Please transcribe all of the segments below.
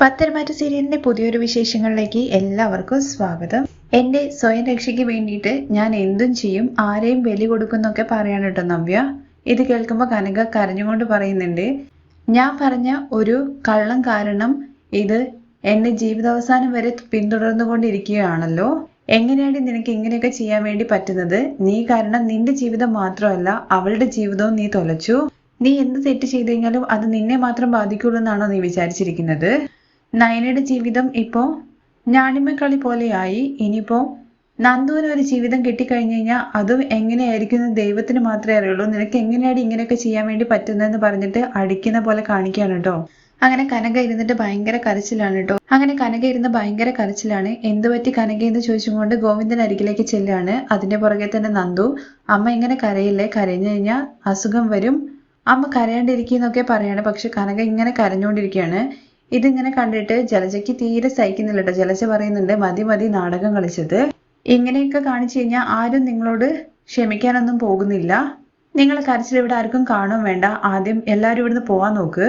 പത്തരമാറ്റ സീരിയലിന്റെ പുതിയൊരു വിശേഷങ്ങളിലേക്ക് എല്ലാവർക്കും സ്വാഗതം. എന്റെ സ്വയം രക്ഷയ്ക്ക് വേണ്ടിയിട്ട് ഞാൻ എന്തും ചെയ്യും ആരെയും ബലി കൊടുക്കുന്നൊക്കെ പറയാൻ കേട്ടോ നവ്യ. ഇത് കേൾക്കുമ്പോൾ കനക കരഞ്ഞുകൊണ്ട് പറയുന്നുണ്ട് ഞാൻ പറഞ്ഞ ഒരു കള്ളം കാരണം ഇത് എന്നെ ജീവിതാവസാനം വരെ പിന്തുടർന്നുകൊണ്ടിരിക്കുകയാണല്ലോ. എങ്ങനെയാണ് നിനക്ക് ഇങ്ങനെയൊക്കെ ചെയ്യാൻ വേണ്ടി പറ്റുന്നത്? നീ കാരണം നിന്റെ ജീവിതം മാത്രമല്ല അവളുടെ ജീവിതവും നീ തൊലച്ചു. നീ എന്ത് തെറ്റ് ചെയ്തു കഴിഞ്ഞാലും അത് നിന്നെ മാത്രം ബാധിക്കുള്ളൂ എന്നാണോ നീ വിചാരിച്ചിരിക്കുന്നത്? നയനയുടെ ജീവിതം ഇപ്പോ ഞാണിമക്കളി പോലെയായി. ഇനിയിപ്പോ നന്ദുവിന് ഒരു ജീവിതം കിട്ടിക്കഴിഞ്ഞു കഴിഞ്ഞാൽ അതും എങ്ങനെയായിരിക്കും എന്ന് ദൈവത്തിന് മാത്രമേ അറിയുള്ളൂ. നിനക്ക് എങ്ങനെയാണ് ഇങ്ങനെയൊക്കെ ചെയ്യാൻ വേണ്ടി പറ്റുന്നതെന്ന് പറഞ്ഞിട്ട് അടിക്കുന്ന പോലെ കാണിക്കുകയാണ് കേട്ടോ. അങ്ങനെ കനക ഇരുന്നിട്ട് ഭയങ്കര കരച്ചിലാണ് കേട്ടോ. അങ്ങനെ കനക ഇരുന്ന് ഭയങ്കര കരച്ചിലാണ്. എന്തുപറ്റി കനക എന്ന് ചോദിച്ചുകൊണ്ട് ഗോവിന്ദൻ അരികിലേക്ക് ചെല്ലാണ് അതിന്റെ പുറകെ തന്നെ നന്ദു അമ്മ ഇങ്ങനെ കരയില്ലേ? കരഞ്ഞു കഴിഞ്ഞാൽ അസുഖം വരും. അമ്മ കരയാണ്ടിരിക്കുന്നൊക്കെ പറയാണ്. പക്ഷെ കനക ഇങ്ങനെ കരഞ്ഞുകൊണ്ടിരിക്കുകയാണ്. ഇതിങ്ങനെ കണ്ടിട്ട് ജലജയ്ക്ക് തീരെ സഹിക്കുന്നില്ല കേട്ടോ ജലജ പറയുന്നുണ്ട് മതി മതി നാടകം കളിച്ചത്. ഇങ്ങനെയൊക്കെ കാണിച്ചു കഴിഞ്ഞാൽ ആരും നിങ്ങളോട് ക്ഷമിക്കാനൊന്നും പോകുന്നില്ല. നിങ്ങൾ കരച്ചിൽ ഇവിടെ ആർക്കും കാണും വേണ്ട. ആദ്യം എല്ലാവരും ഇവിടുന്ന് പോവാൻ നോക്ക്.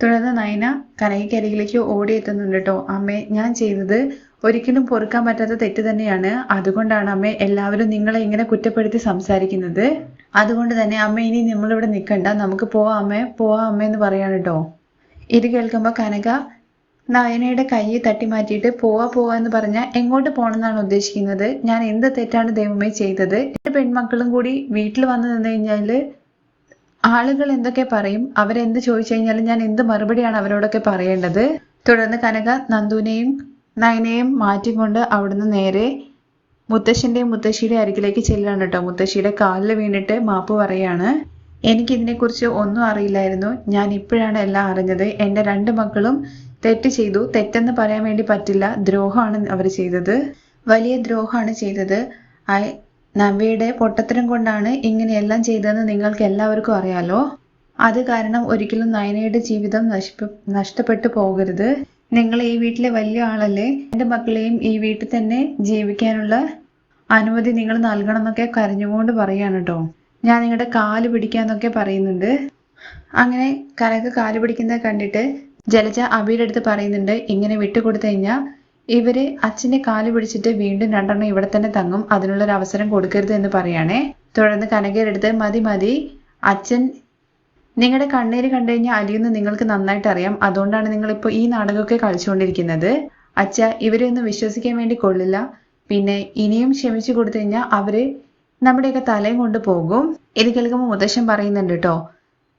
തുടർന്ന് നയന കനകയ്ക്കരികിലേക്ക് ഓടിയെത്തുന്നുണ്ട് കേട്ടോ അമ്മേ ഞാൻ ചെയ്തത് ഒരിക്കലും പൊറുക്കാൻ പറ്റാത്ത തെറ്റ് തന്നെയാണ്. അതുകൊണ്ടാണ് അമ്മേ എല്ലാവരും നിങ്ങളെ ഇങ്ങനെ കുറ്റപ്പെടുത്തി സംസാരിക്കുന്നത്. അതുകൊണ്ട് തന്നെ അമ്മ ഇനി നമ്മളിവിടെ നിൽക്കണ്ട. നമുക്ക് പോവാം അമ്മേ. പോവാം അമ്മ എന്ന് പറയാണ് കേട്ടോ ഇത് കേൾക്കുമ്പോൾ കനക നയനയുടെ കൈ തട്ടി മാറ്റിയിട്ട് പോവാ പോവാ എന്ന് പറഞ്ഞാൽ എങ്ങോട്ട് പോകണമെന്നാണ് ഉദ്ദേശിക്കുന്നത്. ഞാൻ എന്ത് തെറ്റാണ് ദൈവമേ ചെയ്തത്? എന്റെ പെൺമക്കളും കൂടി വീട്ടിൽ വന്നു നിന്ന് കഴിഞ്ഞാൽ ആളുകൾ എന്തൊക്കെ പറയും? അവരെന്ത് ചോദിച്ചു കഴിഞ്ഞാൽ ഞാൻ എന്ത് മറുപടിയാണ് അവരോടൊക്കെ പറയേണ്ടത്? തുടർന്ന് കനക നന്ദുവിനെയും നയനയും മാറ്റിക്കൊണ്ട് അവിടുന്ന് നേരെ മുത്തശ്ശന്റെയും മുത്തശ്ശിയുടെ അരികിലേക്ക് ചെല്ലാണ് കേട്ടോ. മുത്തശ്ശിയുടെ കാലിൽ വീണിട്ട് മാപ്പ് പറയാണ് എനിക്കിതിനെക്കുറിച്ച് ഒന്നും അറിയില്ലായിരുന്നു. ഞാൻ ഇപ്പോഴാണ് എല്ലാം അറിഞ്ഞത്. എന്റെ രണ്ട് മക്കളും തെറ്റ് ചെയ്തു. തെറ്റെന്ന് പറയാൻ വേണ്ടി പറ്റില്ല. ദ്രോഹമാണ് അവർ ചെയ്തത്. വലിയ ദ്രോഹമാണ് ചെയ്തത്. നവ്യയുടെ പൊട്ടത്തരം കൊണ്ടാണ് ഇങ്ങനെയെല്ലാം ചെയ്തതെന്ന് നിങ്ങൾക്ക് എല്ലാവർക്കും അറിയാലോ? അത് കാരണം ഒരിക്കലും നയനയുടെ ജീവിതം നശിപ്പ് നഷ്ടപ്പെട്ടു പോകരുത്. നിങ്ങൾ ഈ വീട്ടിലെ വലിയ ആളല്ലേ? എന്റെ മക്കളെയും ഈ വീട്ടിൽ തന്നെ ജീവിക്കാനുള്ള അനുമതി നിങ്ങൾ നൽകണം എന്നൊക്കെ കരഞ്ഞുകൊണ്ട് പറയാണ് കേട്ടോ ഞാൻ നിങ്ങളുടെ കാൽ പിടിക്കാന്നൊക്കെ പറയുന്നുണ്ട്. അങ്ങനെ കനക കാൽ പിടിക്കുന്നത് കണ്ടിട്ട് ജലജ അബിയുടെ അടുത്ത് പറയുന്നുണ്ട് ഇങ്ങനെ വിട്ടുകൊടുത്തു കഴിഞ്ഞാൽ ഇവർ അച്ഛന്റെ കാൽ പിടിച്ചിട്ട് വീണ്ടും രണ്ടെണ്ണം ഇവിടെ തന്നെ തങ്ങും അതിനുള്ളൊരു അവസരം കൊടുക്കരുത് എന്ന് പറയുകയാണേ തുടർന്ന് കനകയുടെ അടുത്ത് മതി മതി അച്ഛൻ നിങ്ങളുടെ കണ്ണീര് കണ്ടു കഴിഞ്ഞാൽ അലിയെന്ന് നിങ്ങൾക്ക് നന്നായിട്ട് അറിയാം. അതുകൊണ്ടാണ് നിങ്ങൾ ഈ നാടകമൊക്കെ കളിച്ചുകൊണ്ടിരിക്കുന്നത്. അച്ഛ ഇവരെ ഒന്നും വിശ്വസിക്കാൻ വേണ്ടി കൊള്ളില്ല. പിന്നെ ഇനിയും ക്ഷമിച്ചു കൊടുത്തു കഴിഞ്ഞാൽ അവർ നമ്മുടെയൊക്കെ തലയും കൊണ്ട് പോകും. ഇത് കേൾക്കുമ്പോൾ മുത്തശ്ശൻ പറയുന്നുണ്ട് കേട്ടോ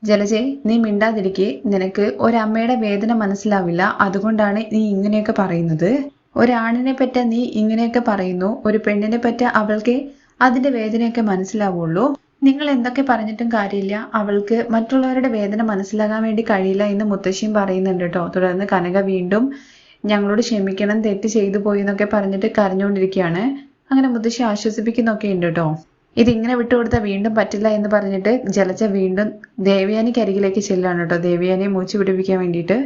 ജലജെ നീ മിണ്ടാതിരിക്കെ. നിനക്ക് ഒരമ്മയുടെ വേദന മനസ്സിലാവില്ല. അതുകൊണ്ടാണ് നീ ഇങ്ങനെയൊക്കെ പറയുന്നത്. ഒരാണിനെ പറ്റ നീ ഇങ്ങനെയൊക്കെ പറയുന്നു. ഒരു പെണ്ണിനെ പറ്റ അവൾക്ക് അതിന്റെ വേദനയൊക്കെ മനസ്സിലാവുള്ളൂ. നിങ്ങൾ എന്തൊക്കെ പറഞ്ഞിട്ടും കാര്യമില്ല. അവൾക്ക് മറ്റുള്ളവരുടെ വേദന മനസ്സിലാകാൻ വേണ്ടി കഴിയില്ല എന്ന് മുത്തശ്ശിയും പറയുന്നുണ്ട് കേട്ടോ തുടർന്ന് കനക വീണ്ടും ഞങ്ങളോട് ക്ഷമിക്കണം തെറ്റ് ചെയ്തു പോയി എന്നൊക്കെ പറഞ്ഞിട്ട് കരഞ്ഞുകൊണ്ടിരിക്കുകയാണ്. അങ്ങനെ മുത്തശ്ശി ആശ്വസിപ്പിക്കുന്നൊക്കെ ഉണ്ട് കേട്ടോ ഇതിങ്ങനെ വിട്ടുകൊടുത്താൽ വീണ്ടും പറ്റില്ല എന്ന് പറഞ്ഞിട്ട് ജലജ വീണ്ടും ദേവയാനിക്ക് അരികിലേക്ക് ചെല്ലാണ് കേട്ടോ ദേവയാനിയെ മൂച്ചു പിടിപ്പിക്കാൻ വേണ്ടിയിട്ട്.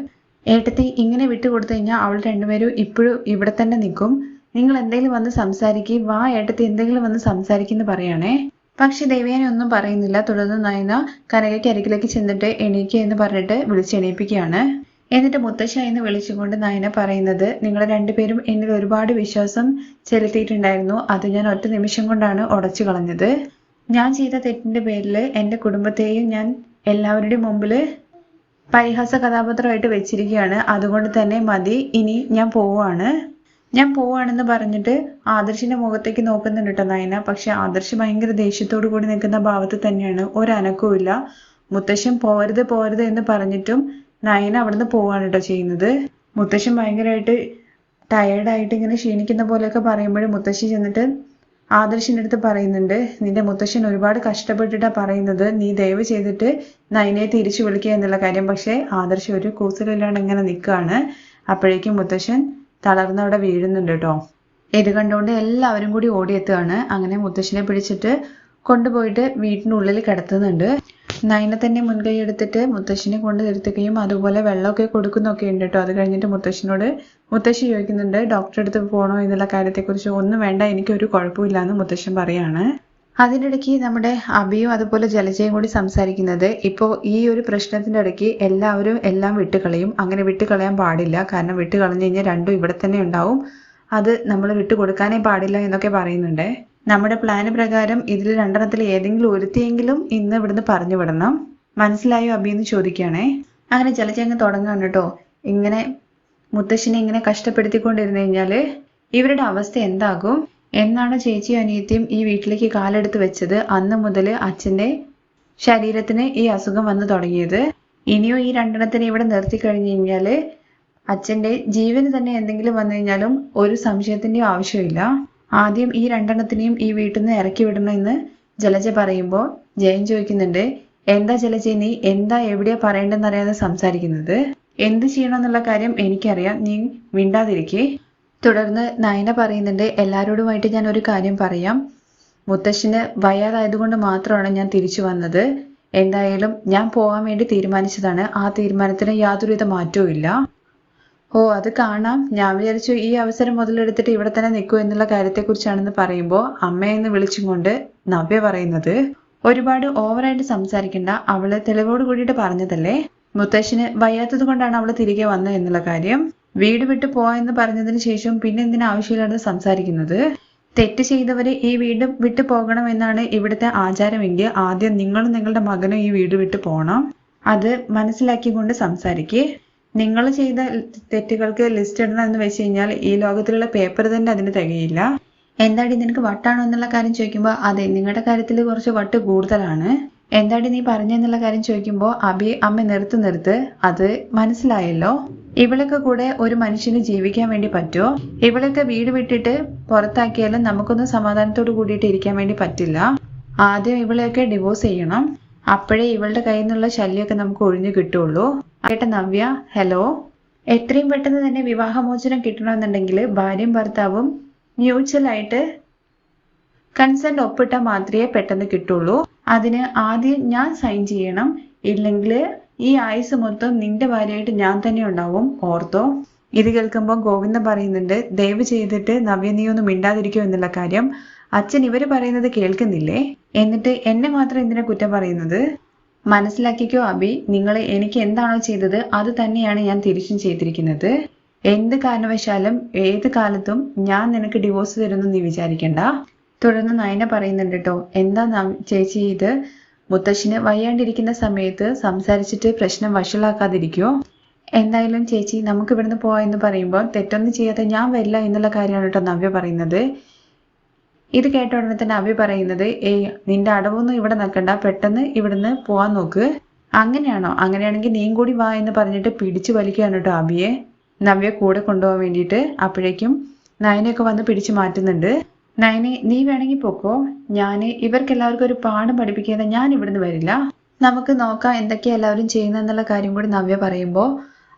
ഏട്ടത്തി ഇങ്ങനെ വിട്ടുകൊടുത്തു കഴിഞ്ഞാൽ അവൾ രണ്ടുപേരും ഇപ്പോഴും ഇവിടെ തന്നെ നിൽക്കും. നിങ്ങൾ എന്തെങ്കിലും വന്ന് സംസാരിക്കുക വാ ഏട്ടത്തി എന്തെങ്കിലും വന്ന് സംസാരിക്കുന്നു പറയണേ. പക്ഷെ ദേവയാനി ഒന്നും പറയുന്നില്ല. തുടർന്ന് നയന കനകയ്ക്ക് അരികിലേക്ക് ചെന്നിട്ട് എണീക്കുക എന്ന് പറഞ്ഞിട്ട് വിളിച്ചെണീപ്പിക്കുകയാണ് എന്നിട്ട് മുത്തശ്ശ എന്ന് വിളിച്ചുകൊണ്ട് നയന പറയുന്നത് നിങ്ങൾ രണ്ടുപേരും എന്നിൽ ഒരുപാട് വിശ്വാസം ചെലുത്തിയിട്ടുണ്ടായിരുന്നു. അത് ഞാൻ ഒറ്റ നിമിഷം കൊണ്ടാണ് ഉടച്ചു കളഞ്ഞത്. ഞാൻ ചെയ്ത തെറ്റിന്റെ പേരിൽ എന്റെ കുടുംബത്തെയും ഞാൻ എല്ലാവരുടെയും മുമ്പിൽ പരിഹാസ കഥാപാത്രമായിട്ട് വെച്ചിരിക്കുകയാണ്. അതുകൊണ്ട് തന്നെ മതി ഇനി ഞാൻ പോവുകയാണ്. ഞാൻ പോവാണെന്ന് പറഞ്ഞിട്ട് ആദർശിന്റെ മുഖത്തേക്ക് നോക്കുന്നുണ്ട് കേട്ടോ നയന. പക്ഷെ ആദർശ് ഭയങ്കര ദേഷ്യത്തോടു കൂടി നിൽക്കുന്ന ഭാവത്ത് തന്നെയാണ്. ഒരനക്കവും ഇല്ല മുത്തശ്ശൻ പോരുത് പോരുത് എന്ന് പറഞ്ഞിട്ടും നയന അവിടുന്ന് പോവാണ് കേട്ടോ ചെയ്യുന്നത്. മുത്തശ്ശൻ ഭയങ്കരമായിട്ട് ടയേർഡായിട്ട് ഇങ്ങനെ ക്ഷീണിക്കുന്ന പോലെയൊക്കെ പറയുമ്പോഴും മുത്തശ്ശി ചെന്നിട്ട് ആദർശിന്റെ അടുത്ത് പറയുന്നുണ്ട് നിന്റെ മുത്തശ്ശൻ ഒരുപാട് കഷ്ടപ്പെട്ടിട്ടാ പറയുന്നത്. നീ ദയവ് ചെയ്തിട്ട് നയനെ തിരിച്ചു വിളിക്കുക എന്നുള്ള കാര്യം. പക്ഷേ ആദർശ് ഒരു കൂസലില്ലാണ്ട് ഇങ്ങനെ നിൽക്കുകയാണ് അപ്പോഴേക്കും മുത്തശ്ശൻ തളർന്നവിടെ വീഴുന്നുണ്ട് കേട്ടോ ഇത് കണ്ടുകൊണ്ട് എല്ലാവരും കൂടി ഓടിയെത്തുകയാണ്. അങ്ങനെ മുത്തശ്ശനെ പിടിച്ചിട്ട് കൊണ്ടുപോയിട്ട് വീട്ടിനുള്ളിൽ കിടത്തുന്നുണ്ട്. നയന തന്നെ മുൻകൈ എടുത്തിട്ട് മുത്തശ്ശിനെ കൊണ്ട് നിർത്തുകയും അതുപോലെ വെള്ളമൊക്കെ കൊടുക്കുന്നൊക്കെ ഉണ്ട് കേട്ടോ. അത് കഴിഞ്ഞിട്ട് മുത്തശ്ശിനോട് മുത്തശ്ശി ചോദിക്കുന്നുണ്ട് ഡോക്ടറെ അടുത്ത് പോകണോ എന്നുള്ള കാര്യത്തെക്കുറിച്ച് ഒന്നും വേണ്ട എനിക്കൊരു കുഴപ്പമില്ല എന്ന് മുത്തശ്ശൻ പറയാണ്. അതിനിടയ്ക്ക് നമ്മുടെ അബിയും അതുപോലെ ജലജയും കൂടി സംസാരിക്കുന്നത് ഇപ്പോൾ ഈ ഒരു പ്രശ്നത്തിന്റെ ഇടയ്ക്ക് എല്ലാവരും എല്ലാം വിട്ടുകളയും. അങ്ങനെ വിട്ടുകളയാൻ പാടില്ല. കാരണം വിട്ടുകളഞ്ഞു കഴിഞ്ഞാൽ രണ്ടും ഇവിടെ തന്നെ ഉണ്ടാവും. അത് നമ്മൾ വിട്ടുകൊടുക്കാനേ പാടില്ല എന്നൊക്കെ പറയുന്നുണ്ട്. നമ്മുടെ പ്ലാന് പ്രകാരം ഇതിൽ രണ്ടെണ്ണത്തിൽ ഏതെങ്കിലും ഒരുത്തിയെങ്കിലും ഇന്ന് ഇവിടുന്ന് പറഞ്ഞു വിടണം. മനസ്സിലായോ അഭി എന്ന് ചോദിക്കുകയാണേ. അങ്ങനെ ചില അങ്ങ് തുടങ്ങാണ് കേട്ടോ. ഇങ്ങനെ മുത്തശ്ശിനെ ഇങ്ങനെ കഷ്ടപ്പെടുത്തിക്കൊണ്ടിരുന്നു കഴിഞ്ഞാൽ ഇവരുടെ അവസ്ഥ എന്താകും? എന്നാണ് ചേച്ചിയും അനിയത്തിയും ഈ വീട്ടിലേക്ക് കാലെടുത്ത് വെച്ചത് അന്ന് മുതൽ അച്ഛന്റെ ശരീരത്തിന് ഈ അസുഖം വന്നു തുടങ്ങിയത്. ഇനിയോ ഈ രണ്ടെണ്ണത്തിനെ ഇവിടെ നിർത്തി കഴിഞ്ഞു കഴിഞ്ഞാൽ അച്ഛന്റെ ജീവന് തന്നെ എന്തെങ്കിലും വന്നു കഴിഞ്ഞാലും ഒരു സംശയത്തിന്റെയും ആവശ്യമില്ല. ആദ്യം ഈ രണ്ടെണ്ണത്തിനെയും ഈ വീട്ടിൽ നിന്ന് ഇറക്കി വിടണമെന്ന് ജലജ പറയുമ്പോൾ ജയൻ ചോദിക്കുന്നുണ്ട് എന്താ ജലജ നീ എന്താ എവിടെയാ പറയേണ്ടെന്നറിയാതെ സംസാരിക്കുന്നത്? എന്ത് ചെയ്യണം എന്നുള്ള കാര്യം എനിക്കറിയാം നീ മിണ്ടാതിരിക്കേ. തുടർന്ന് നയന പറയുന്നുണ്ട് എല്ലാവരോടുമായിട്ട് ഞാൻ ഒരു കാര്യം പറയാം. മുത്തശ്ശന് വയ്യാതായതുകൊണ്ട് മാത്രമാണ് ഞാൻ തിരിച്ചു വന്നത്. എന്തായാലും ഞാൻ പോകാൻ വേണ്ടി തീരുമാനിച്ചതാണ്. ആ തീരുമാനത്തിന് യാതൊരുവിധ മാറ്റവും ഇല്ല ഓ അത് കാണാം. ഞാൻ വിചാരിച്ചു ഈ അവസരം മുതലെടുത്തിട്ട് ഇവിടെ തന്നെ നിൽക്കൂ എന്നുള്ള കാര്യത്തെക്കുറിച്ചാണെന്ന് പറയുമ്പോൾ അമ്മയെന്ന് വിളിച്ചും കൊണ്ട് നവ്യ പറയുന്നത് ഒരുപാട് ഓവറായിട്ട് സംസാരിക്കണ്ട അവൾ തെളിവോട് കൂടിയിട്ട് പറഞ്ഞതല്ലേ? മുത്തശ്ശിന് വയ്യാത്തത് കൊണ്ടാണ് അവൾ തിരികെ വന്നത് എന്നുള്ള കാര്യം. വീട് വിട്ടു പോയെന്ന് പറഞ്ഞതിന് ശേഷം പിന്നെ എന്തിനാ ആവശ്യമില്ലാതെ സംസാരിക്കുന്നത്? തെറ്റ് ചെയ്തവര് ഈ വീട് വിട്ടു പോകണം എന്നാണ് ഇവിടുത്തെ ആചാരമെങ്കിൽ ആദ്യം നിങ്ങളും നിങ്ങളുടെ മകനും ഈ വീട് വിട്ടു പോകണം അത് മനസ്സിലാക്കി കൊണ്ട് സംസാരിക്കേ. നിങ്ങൾ ചെയ്ത തെറ്റുകൾക്ക് ലിസ്റ്റ് ഇടണം എന്ന് വെച്ച് കഴിഞ്ഞാൽ ഈ ലോകത്തിലുള്ള പേപ്പർ തന്നെ അതിന് തികയില്ല. എന്താടി നിനക്ക് വട്ടാണോ എന്നുള്ള കാര്യം ചോദിക്കുമ്പോൾ അതെ നിങ്ങളുടെ കാര്യത്തിൽ കുറച്ച് വട്ട് കൂടുതലാണ്. എന്താടി നീ പറഞ്ഞെന്നുള്ള കാര്യം ചോദിക്കുമ്പോൾ അബി അമ്മ നിർത്ത് നിർത്ത് അത് മനസ്സിലായല്ലോ. ഇവളൊക്കെ കൂടെ ഒരു മനുഷ്യന് ജീവിക്കാൻ വേണ്ടി പറ്റുമോ ഇവളൊക്കെ വീട് വിട്ടിട്ട് പുറത്താക്കിയാലും നമുക്കൊന്നും സമാധാനത്തോട് കൂടിയിട്ട് ഇരിക്കാൻ വേണ്ടി പറ്റില്ല. ആദ്യം ഇവളെയൊക്കെ ഡിവോഴ്സ് ചെയ്യണം. അപ്പോഴേ ഇവളുടെ കയ്യിൽ നിന്നുള്ള ശല്യമൊക്കെ നമുക്ക് ഒഴിഞ്ഞു കിട്ടുള്ളൂ. കേട്ട നവ്യ ഹലോ. എത്രയും പെട്ടെന്ന് തന്നെ വിവാഹമോചനം കിട്ടണമെന്നുണ്ടെങ്കിൽ ഭാര്യയും ഭർത്താവും മ്യൂച്വൽ ആയിട്ട് കൺസെന്റ് ഒപ്പിട്ടാൽ മാത്രമേ പെട്ടെന്ന് കിട്ടുള്ളൂ. അതിന് ആദ്യം ഞാൻ സൈൻ ചെയ്യണം. ഇല്ലെങ്കിൽ ഈ ആയുസ് മൊത്തം നിന്റെ ഭാര്യയായിട്ട് ഞാൻ തന്നെ ഉണ്ടാവും. ഓർത്തോ? ഇത് കേൾക്കുമ്പോൾ ഗോവിന്ദൻ പറയുന്നുണ്ട് ദയവ് ചെയ്തിട്ട് നവ്യ നീ ഒന്നും മിണ്ടാതിരിക്കോ എന്നുള്ള കാര്യം. അച്ഛൻ ഇവർ പറയുന്നത് കേൾക്കുന്നില്ലേ? എന്നിട്ട് എന്നെ മാത്രം എന്തിനാ കുറ്റം പറയുന്നത്? മനസ്സിലാക്കിക്കോ അബി. നിങ്ങൾ എനിക്ക് എന്താണോ ചെയ്തത് അത് തന്നെയാണ് ഞാൻ തിരിച്ചും ചെയ്തിരിക്കുന്നത്. എന്ത് കാരണവശാലും ഏത് കാലത്തും ഞാൻ നിനക്ക് ഡിവോഴ്സ് തരുന്നു നീ വിചാരിക്കണ്ട. തുടർന്ന് നയന പറയുന്നുണ്ട് കേട്ടോ എന്താ ചേച്ചി ഇത്? മുത്തശ്ശിന് വയ്യാണ്ടിരിക്കുന്ന സമയത്ത് സംസാരിച്ചിട്ട് പ്രശ്നം വഷളാക്കാതിരിക്കോ? എന്തായാലും ചേച്ചി നമുക്ക് ഇവിടുന്ന് പോവാ എന്ന് പറയുമ്പോൾ തെറ്റൊന്നും ചെയ്യാതെ ഞാൻ വരില്ല എന്നുള്ള കാര്യമാണ് കേട്ടോ നവ്യ പറയുന്നത്. ഇത് കേട്ട ഉടനെ തന്നെ അഭി പറയുന്നത് ഏയ് നിന്റെ അടവൊന്നും ഇവിടെ നിൽക്കണ്ട. പെട്ടെന്ന് ഇവിടുന്ന് പോവാൻ നോക്ക്. അങ്ങനെയാണോ? അങ്ങനെയാണെങ്കിൽ നീയും കൂടി വാ എന്ന് പറഞ്ഞിട്ട് പിടിച്ചു വലിക്കുകയാണ് കേട്ടോ അഭിയെ. നവ്യ കൂടെ കൊണ്ടുപോകാൻ വേണ്ടിയിട്ട് അപ്പോഴേക്കും നയനയൊക്കെ വന്ന് പിടിച്ചു മാറ്റുന്നുണ്ട്. നയനെ നീ വേണമെങ്കിൽ പൊക്കോ. ഞാൻ ഇവർക്കെല്ലാവർക്കും ഒരു പാഠം പഠിപ്പിക്കാതെ ഞാൻ ഇവിടുന്ന് വരില്ല. നമുക്ക് നോക്കാം എന്തൊക്കെയാ എല്ലാവരും ചെയ്യുന്നതെന്നുള്ള കാര്യം കൂടി നവ്യ പറയുമ്പോൾ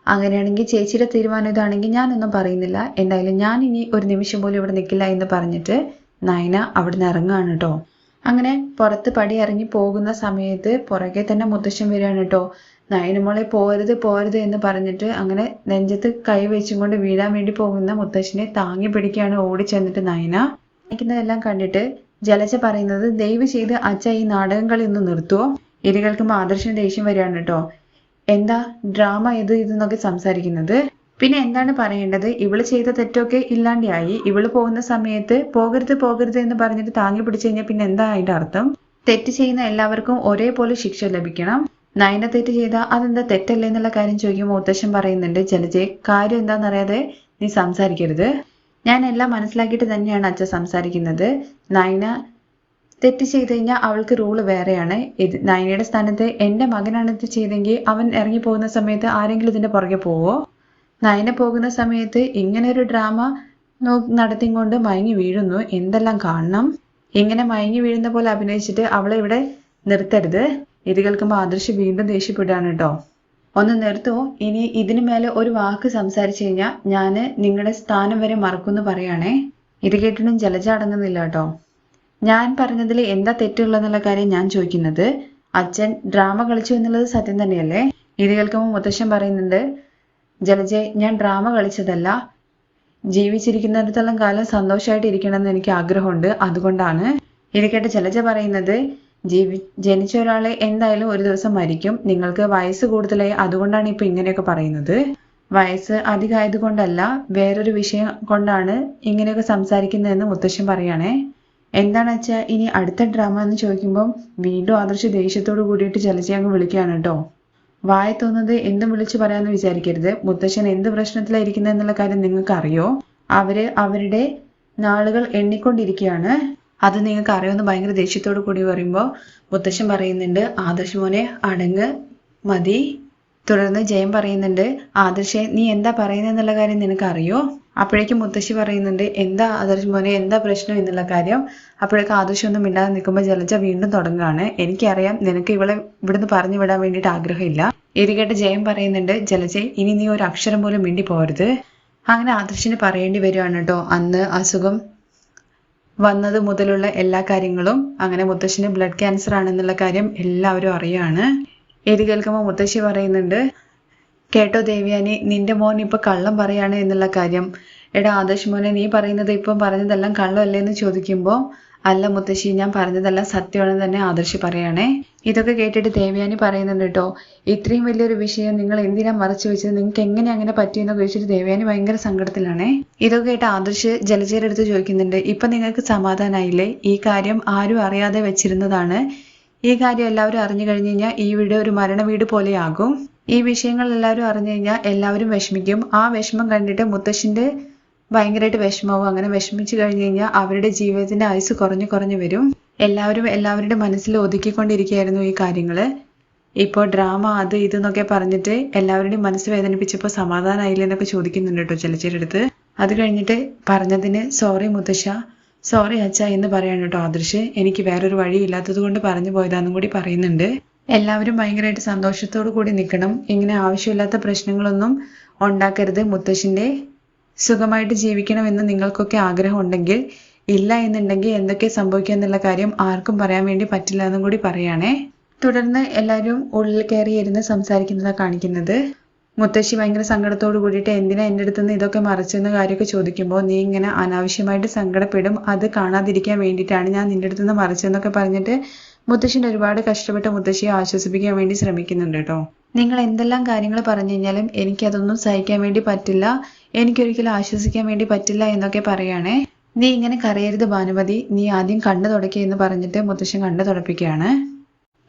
അങ്ങനെയാണെങ്കിൽ ചേച്ചിയുടെ തീരുമാനം ഇതാണെങ്കിൽ ഞാനൊന്നും പറയുന്നില്ല. എന്തായാലും ഞാൻ ഇനി ഒരു നിമിഷം പോലും ഇവിടെ നിൽക്കില്ല എന്ന് പറഞ്ഞിട്ട് നയന അവിടുന്ന് ഇറങ്ങുകയാണ് കേട്ടോ അങ്ങനെ പുറത്ത് പടി ഇറങ്ങി പോകുന്ന സമയത്ത് പുറകെ തന്നെ മുത്തശ്ശൻ വരികയാണ് കേട്ടോ നയനമോളെ പോരുത് പോരുത് എന്ന് പറഞ്ഞിട്ട് അങ്ങനെ നെഞ്ചത്ത് കൈ വെച്ചും കൊണ്ട് വീഴാൻ വേണ്ടി പോകുന്ന മുത്തശ്ശനെ താങ്ങി പിടിക്കുകയാണ് ഓടി ചെന്നിട്ട് നയന നയിക്കുന്നതെല്ലാം കണ്ടിട്ട് ജലജ പറയുന്നത് ദയവ് ചെയ്ത് അച്ഛ ഈ നാടകം കളി ഒന്ന് നിർത്തുവോ? ഇരികൾക്ക് കേൾക്കുമ്പോൾ ദേഷ്യം വരികയാണ് കേട്ടോ എന്താ ഡ്രാമ ഇത് ഇതെന്നൊക്കെ സംസാരിക്കുന്നത്? പിന്നെ എന്താണ് പറയേണ്ടത്? ഇവൾ ചെയ്ത തെറ്റൊക്കെ ഇല്ലാണ്ടായി. ഇവൾ പോകുന്ന സമയത്ത് പോകരുത് പോകരുത് എന്ന് പറഞ്ഞിട്ട് താങ്ങി പിടിച്ചു കഴിഞ്ഞാൽ പിന്നെ എന്താ അതിന്റെ അർത്ഥം? തെറ്റ് ചെയ്യുന്ന എല്ലാവർക്കും ഒരേപോലെ ശിക്ഷ ലഭിക്കണം. നയന തെറ്റ് ചെയ്താൽ അതെന്താ തെറ്റല്ലേ എന്നുള്ള കാര്യം ചോദിക്കുമ്പോൾ മുത്തശ്ശൻ പറയുന്നുണ്ട് ജലജയെ കാര്യം എന്താണെന്നറിയാതെ നീ സംസാരിക്കരുത്. ഞാൻ എല്ലാം മനസ്സിലാക്കിയിട്ട് തന്നെയാണ് അച്ഛൻ സംസാരിക്കുന്നത്. നയന തെറ്റ് ചെയ്ത് കഴിഞ്ഞാൽ അവൾക്ക് റൂൾ വേറെയാണ്. ഇത് നയനയുടെ സ്ഥാനത്ത് എന്റെ മകനാണ് ഇത് ചെയ്തെങ്കിൽ അവൻ ഇറങ്ങി പോകുന്ന സമയത്ത് ആരെങ്കിലും ഇതിന്റെ പുറകെ പോവോ? നയന പോകുന്ന സമയത്ത് ഇങ്ങനെ ഒരു ഡ്രാമ നടത്തിക്കൊണ്ട് മയങ്ങി വീഴുന്നു. എന്തെല്ലാം കാണണം? ഇങ്ങനെ മയങ്ങി വീഴുന്ന പോലെ അഭിനയിച്ചിട്ട് അവളെ ഇവിടെ നിർത്തരുത്. ഇത് കേൾക്കുമ്പോൾ വീണ്ടും ദേഷ്യപ്പെടുകയാണ് കേട്ടോ. ഒന്ന് നിർത്തുമോ ഇനി ഇതിനു മേലെ ഒരു വാക്ക് സംസാരിച്ചു കഴിഞ്ഞാൽ ഞാൻ നിങ്ങളുടെ സ്ഥാനം വരെ മറക്കുമെന്ന് പറയുകയാണേ ഇത് കേട്ടിട്ടും ജലജ അടങ്ങുന്നില്ല കേട്ടോ. ഞാൻ പറഞ്ഞതിൽ എന്താ തെറ്റുള്ളതെന്നുള്ള കാര്യം ഞാൻ ചോദിക്കുന്നത് അച്ഛൻ ഡ്രാമ കളിച്ചു എന്നുള്ളത് സത്യം തന്നെയല്ലേ? ഇത് കേൾക്കുമ്പോൾ മുത്തശ്ശൻ പറയുന്നുണ്ട് ജലജെ ഞാൻ ഡ്രാമ കളിച്ചതല്ല. ജീവിച്ചിരിക്കുന്നിടത്തോളം കാലം സന്തോഷമായിട്ട് ഇരിക്കണമെന്ന് എനിക്ക് ആഗ്രഹമുണ്ട്. അതുകൊണ്ടാണ് ഇത് കേട്ട് ജലജ പറയുന്നത് ജീവി ജനിച്ച ഒരാളെ എന്തായാലും ഒരു ദിവസം മരിക്കും. നിങ്ങൾക്ക് വയസ്സ് കൂടുതലായി അതുകൊണ്ടാണ് ഇപ്പൊ ഇങ്ങനെയൊക്കെ പറയുന്നത്. വയസ്സ് അധികമായത് കൊണ്ടല്ല വേറൊരു വിഷയം കൊണ്ടാണ് ഇങ്ങനെയൊക്കെ സംസാരിക്കുന്നതെന്ന് മുത്തശ്ശൻ പറയുകയാണേ എന്താണ് വെച്ചാൽ ഇനി അടുത്ത ഡ്രാമ എന്ന് ചോദിക്കുമ്പം വീണ്ടും ആദർശ ദേഷ്യത്തോട് കൂടിയിട്ട് ജലജ അങ്ങ് വിളിക്കുകയാണ് കേട്ടോ. വായ തോന്നുന്നത് എന്തും വിളിച്ചു പറയാമെന്ന് വിചാരിക്കരുത്. മുത്തശ്ശൻ എന്ത് പ്രശ്നത്തിലായിരിക്കുന്നത് എന്നുള്ള കാര്യം നിങ്ങൾക്ക് അറിയോ അവർ അവരുടെ നാളുകൾ എണ്ണിക്കൊണ്ടിരിക്കുകയാണ്. അത് നിങ്ങൾക്ക് അറിയുമെന്ന് ഭയങ്കര ദേഷ്യത്തോട് കൂടി പറയുമ്പോൾ മുത്തശ്ശൻ പറയുന്നുണ്ട് ആദർശ് മോനെ അടങ്ങ് മതി. തുടർന്ന് ജയം പറയുന്നുണ്ട് ആദർശെ നീ എന്താ പറയുന്നത് എന്നുള്ള കാര്യം നിനക്ക് അറിയോ അപ്പോഴേക്കും മുത്തശ്ശി പറയുന്നുണ്ട് എന്താ ആദർശ് മോനെ എന്താ പ്രശ്നം? എന്നുള്ള കാര്യം. അപ്പോഴേക്കും ആദർശം ഒന്നും മിണ്ടാതെ നിൽക്കുമ്പോൾ ജലജ വീണ്ടും തുടങ്ങുകയാണ്. എനിക്കറിയാം നിനക്ക് ഇവളെ ഇവിടുന്ന് പറഞ്ഞു വിടാൻ വേണ്ടിയിട്ട് ആഗ്രഹമില്ല. ഇത് കേട്ട് ജയം പറയുന്നുണ്ട് ജലജെ ഇനി നീ ഒരു അക്ഷരം പോലും മിണ്ടി പോരുത് അങ്ങനെ ആദർശിന് പറയേണ്ടി വരികയാണ് കേട്ടോ. അന്ന് അസുഖം വന്നത് മുതലുള്ള എല്ലാ കാര്യങ്ങളും. അങ്ങനെ മുത്തശ്ശിന് ബ്ലഡ് ക്യാൻസർ ആണെന്നുള്ള കാര്യം എല്ലാവരും അറിയാണ്. ഇത് കേൾക്കുമ്പോൾ മുത്തശ്ശി പറയുന്നുണ്ട് കേട്ടോ ദേവ്യാനി നിന്റെ മോൻ ഇപ്പൊ കള്ളം പറയാണ് എന്നുള്ള കാര്യം. എടാ ആദർശ് മോനെ നീ പറയുന്നത് ഇപ്പം പറഞ്ഞതെല്ലാം കള്ളമല്ലേ എന്ന് ചോദിക്കുമ്പോൾ അല്ല മുത്തശ്ശി ഞാൻ പറഞ്ഞതെല്ലാം സത്യമാണെന്ന് തന്നെ ആദർശ് പറയണേ. ഇതൊക്കെ കേട്ടിട്ട് ദേവയാനി പറയുന്നുണ്ട് കേട്ടോ ഇത്രയും വലിയൊരു വിഷയം നിങ്ങൾ എന്തിനാ മറച്ചു വെച്ചത്? നിങ്ങൾക്ക് എങ്ങനെ അങ്ങനെ പറ്റിയെന്ന് ചോദിച്ചിട്ട് ദേവയാനി ഭയങ്കര സങ്കടത്തിലാണേ. ഇതൊക്കെ കേട്ട് ആദർശ് ജലജയുടെ ചോദിക്കുന്നുണ്ട് ഇപ്പൊ നിങ്ങൾക്ക് സമാധാനായില്ലേ? ഈ കാര്യം ആരും അറിയാതെ വെച്ചിരുന്നതാണ്. ഈ കാര്യം എല്ലാവരും അറിഞ്ഞു കഴിഞ്ഞു കഴിഞ്ഞാൽ ഈ വീട് ഒരു മരണ വീട് പോലെയാകും. ഈ വിഷയങ്ങൾ എല്ലാവരും അറിഞ്ഞു കഴിഞ്ഞാൽ എല്ലാവരും വിഷമിക്കും. ആ വിഷമം കണ്ടിട്ട് മുത്തശ്ശിന്റെ ഭയങ്കരമായിട്ട് വിഷമാവും അങ്ങനെ വിഷമിച്ചു കഴിഞ്ഞു കഴിഞ്ഞാൽ അവരുടെ ജീവിതത്തിന്റെ ആയുസ് കുറഞ്ഞു കുറഞ്ഞു വരും. എല്ലാവരും എല്ലാവരുടെ മനസ്സിൽ ഒതുക്കിക്കൊണ്ടിരിക്കുകയായിരുന്നു ഈ കാര്യങ്ങൾ ഇപ്പോൾ ഡ്രാമ അത് ഇത് എന്നൊക്കെ പറഞ്ഞിട്ട് എല്ലാവരുടെയും മനസ്സ് വേദനിപ്പിച്ചപ്പോൾ സമാധാനമായില്ല എന്നൊക്കെ ചോദിക്കുന്നുണ്ട് കേട്ടോ ചെലച്ചേരുടെ അടുത്ത്. അത് കഴിഞ്ഞിട്ട് പറഞ്ഞതിന് സോറി മുത്തശ്ശ സോറി അച്ഛ എന്ന് പറയാണ് കേട്ടോ ആദർശ്. എനിക്ക് വേറൊരു വഴി ഇല്ലാത്തത് കൊണ്ട് പറഞ്ഞു പോയതാന്നും കൂടി പറയുന്നുണ്ട്. എല്ലാവരും ഭയങ്കരമായിട്ട് സന്തോഷത്തോടു കൂടി നിൽക്കണം. ഇങ്ങനെ ആവശ്യമില്ലാത്ത പ്രശ്നങ്ങളൊന്നും ഉണ്ടാക്കരുത്. മുത്തശ്ശിന്റെ സുഖമായിട്ട് ജീവിക്കണമെന്ന് നിങ്ങൾക്കൊക്കെ ആഗ്രഹം ഉണ്ടെങ്കിൽ ഇല്ല എന്നുണ്ടെങ്കിൽ എന്തൊക്കെ സംഭവിക്കുക എന്നുള്ള കാര്യം ആർക്കും പറയാൻ വേണ്ടി പറ്റില്ല എന്നും കൂടി പറയാണേ. തുടർന്ന് എല്ലാവരും ഉള്ളിൽ കയറി ഇരുന്ന് സംസാരിക്കുന്നതാണ് കാണിക്കുന്നത്. മുത്തശ്ശി ഭയങ്കര സങ്കടത്തോട് കൂടിയിട്ട് എന്തിനാ എന്റെ അടുത്ത് നിന്ന് ഇതൊക്കെ മറച്ചെന്ന കാര്യമൊക്കെ ചോദിക്കുമ്പോൾ നീ ഇങ്ങനെ അനാവശ്യമായിട്ട് സങ്കടപ്പെടും. അത് കാണാതിരിക്കാൻ വേണ്ടിയിട്ടാണ് ഞാൻ നിന്റെ അടുത്ത് നിന്ന് മറച്ചെന്നൊക്കെ പറഞ്ഞിട്ട് മുത്തശ്ശിന്റെ ഒരുപാട് കഷ്ടപ്പെട്ട് മുത്തശ്ശിയെ ആശ്വസിപ്പിക്കാൻ വേണ്ടി ശ്രമിക്കുന്നുണ്ട് കേട്ടോ. നിങ്ങൾ എന്തെല്ലാം കാര്യങ്ങൾ പറഞ്ഞു കഴിഞ്ഞാലും എനിക്കതൊന്നും സഹിക്കാൻ വേണ്ടി പറ്റില്ല. എനിക്കൊരിക്കലും ആശ്വസിക്കാൻ വേണ്ടി പറ്റില്ല എന്നൊക്കെ പറയുകയാണേ നീ ഇങ്ങനെ കരയരുത് ഭാനുമതി. നീ ആദ്യം കണ്ണു തുടക്കുക എന്ന് പറഞ്ഞിട്ട് മുത്തശ്ശൻ കണ്ണു തുടപ്പിക്കുകയാണ്.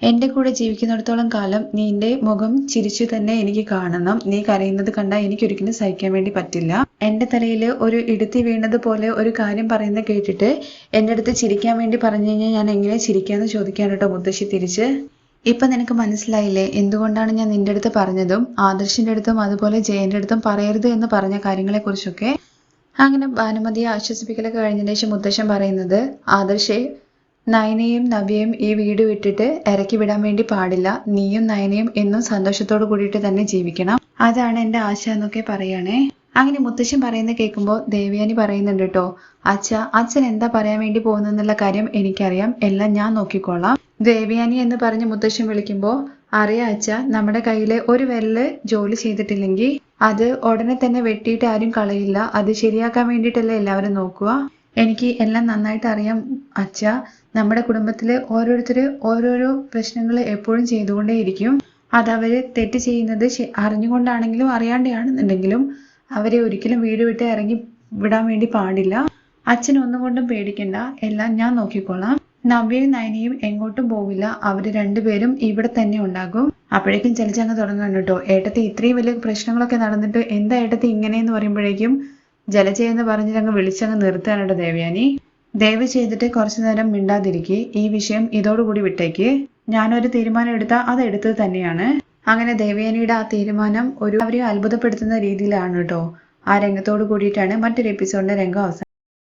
എന്റെ കൂടെ ജീവിക്കുന്നിടത്തോളം കാലം നിന്റെ മുഖം ചിരിച്ചു തന്നെ എനിക്ക് കാണണം. നീ കരയുന്നത് കണ്ടാൽ എനിക്ക് എനിക്കൊരിക്കലും സഹിക്കാൻ വേണ്ടി പറ്റില്ല. എന്റെ തലയിൽ ഒരു ഇടുത്തി വീണത് പോലെ ഒരു കാര്യം പറയുന്നത് കേട്ടിട്ട് എന്റെ അടുത്ത് ചിരിക്കാൻ വേണ്ടി പറഞ്ഞു കഴിഞ്ഞാൽ ഞാൻ എങ്ങനെ ചിരിക്കാന്ന് ചോദിക്കാൻ കേട്ടോ മുത്തശ്ശി തിരിച്ച്. ഇപ്പൊ നിനക്ക് മനസ്സിലായില്ലേ എന്തുകൊണ്ടാണ് ഞാൻ നിന്റെ അടുത്ത് പറഞ്ഞതും ആദർശിന്റെ അടുത്തും അതുപോലെ ജയന്റെ അടുത്തും പറയരുത് എന്ന് പറഞ്ഞ കാര്യങ്ങളെ കുറിച്ചൊക്കെ? അങ്ങനെ ഭാനുമതിയെ ആശ്വസിപ്പിക്കലൊക്കെ കഴിഞ്ഞതിന് ശേഷം മുത്തശ്ശൻ പറയുന്നത് ആദർശേ നയനയും നവ്യയും ഈ വീട് വിട്ടിട്ട് ഇറക്കി വിടാൻ വേണ്ടി പാടില്ല. നീയും നയനയും എന്നും സന്തോഷത്തോടു കൂടിയിട്ട് തന്നെ ജീവിക്കണം. അതാണ് എന്റെ ആശ എന്നൊക്കെ പറയണേ. അങ്ങനെ മുത്തശ്ശൻ പറയുന്നത് കേൾക്കുമ്പോൾ ദേവയാനി പറയുന്നുണ്ട് കേട്ടോ അച്ഛ അച്ഛൻ എന്താ പറയാൻ വേണ്ടി പോകുന്നെന്നുള്ള കാര്യം എനിക്കറിയാം. എല്ലാം ഞാൻ നോക്കിക്കോളാം. ദേവയാനി എന്ന് പറഞ്ഞ് മുത്തശ്ശൻ വിളിക്കുമ്പോൾ അറിയാം അച്ഛ നമ്മുടെ കയ്യിലെ ഒരു വിരൽ ജോലി ചെയ്തിട്ടില്ലെങ്കിൽ അത് ഉടനെ തന്നെ വെട്ടിയിട്ട് ആരും കളയില്ല. അത് ശരിയാക്കാൻ വേണ്ടിയിട്ടല്ലേ എല്ലാവരും നോക്കുക? എനിക്ക് എല്ലാം നന്നായിട്ട് അറിയാം അച്ഛ. നമ്മുടെ കുടുംബത്തിൽ ഓരോരുത്തർ ഓരോരോ പ്രശ്നങ്ങൾ എപ്പോഴും ചെയ്തുകൊണ്ടേയിരിക്കും. അതവർ തെറ്റ് ചെയ്യുന്നത് അറിഞ്ഞുകൊണ്ടാണെങ്കിലും അറിയാണ്ടാണെന്നുണ്ടെങ്കിലും അവരെ ഒരിക്കലും വീട് വിട്ട് ഇറങ്ങി വിടാൻ വേണ്ടി പാടില്ല. അച്ഛൻ ഒന്നും കൊണ്ടും പേടിക്കണ്ട. എല്ലാം ഞാൻ നോക്കിക്കോളാം. നവ്യയും നയനയും എങ്ങോട്ടും പോവില്ല. അവർ രണ്ടുപേരും ഇവിടെ തന്നെ ഉണ്ടാകും. അപ്പോഴേക്കും ചലിച്ചങ്ങ് തുടങ്ങാൻ കേട്ടോ. ഏട്ടത്തി ഇത്രയും വലിയ പ്രശ്നങ്ങളൊക്കെ നടന്നിട്ട് എന്താ ഏട്ടത്തി ഇങ്ങനെയെന്ന് പറയുമ്പോഴേക്കും ജലജയെന്ന് പറഞ്ഞിട്ട് അങ്ങ് വിളിച്ചങ്ങ് നിർത്താനുണ്ടോ ദേവയാനി. ദയവ് ചെയ്തിട്ട് കുറച്ചു നേരം മിണ്ടാതിരിക്കെ. ഈ വിഷയം ഇതോടുകൂടി വിട്ടേക്ക്. ഞാനൊരു തീരുമാനം എടുത്താൽ അത് എടുത്തത് തന്നെയാണ്. അങ്ങനെ ദേവയാനിയുടെ ആ തീരുമാനം ഒരു അവരെ അത്ഭുതപ്പെടുത്തുന്ന രീതിയിലാണ് കേട്ടോ. ആ രംഗത്തോട് കൂടിയിട്ടാണ് മറ്റൊരു എപ്പിസോഡിന്റെ രംഗം അവസാനം